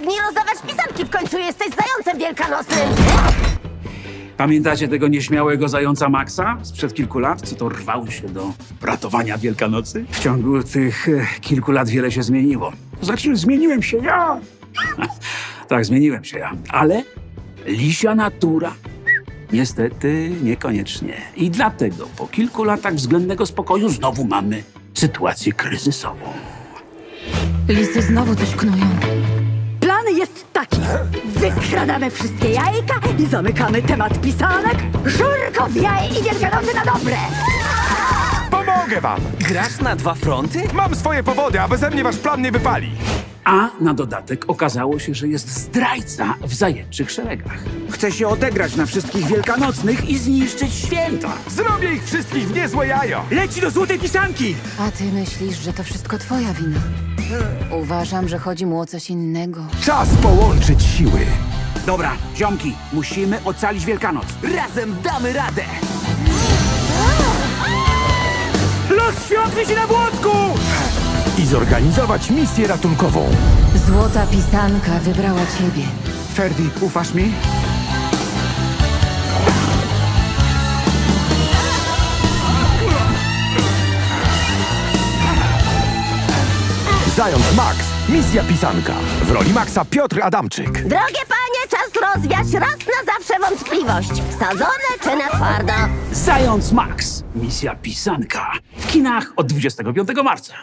biegnij rozdawać pisanki, w końcu jesteś zającem wielkanocnym. Pamiętacie tego nieśmiałego zająca Maxa sprzed kilku lat, co to rwał się do ratowania Wielkanocy? W ciągu tych e, kilku lat wiele się zmieniło. Znaczy, zmieniłem się ja. tak, zmieniłem się ja. Ale lisia natura niestety niekoniecznie. I dlatego po kilku latach względnego spokoju znowu mamy sytuację kryzysową. Lisy znowu coś knują. Plan jest taki. Wykradamy wszystkie jajka i zamykamy temat pisanek. Żurko w jaje i wielkanocy na dobre. Pomogę wam! Grasz na dwa fronty? Mam swoje powody, a beze mnie wasz plan nie wypali. A na dodatek okazało się, że jest zdrajca w zajęczych szeregach. Chce się odegrać na wszystkich wielkanocnych i zniszczyć święta. Zrobię ich wszystkich w niezłe jajo! Leci do złotej pisanki! A ty myślisz, że to wszystko twoja wina. Uważam, że chodzi mu o coś innego. Czas połączyć siły. Dobra, ziomki, musimy ocalić Wielkanoc. Razem damy radę! Los świąt wisi na błotku! I zorganizować misję ratunkową. Złota pisanka wybrała ciebie. Ferdi, ufasz mi? Zając Max, misja pisanka. W roli Maxa Piotr Adamczyk. Drogie panie, czas rozwiać raz na zawsze wątpliwość. Sadzone czy na twardo? Zając Max. Misja pisanka. W kinach od 25 marca.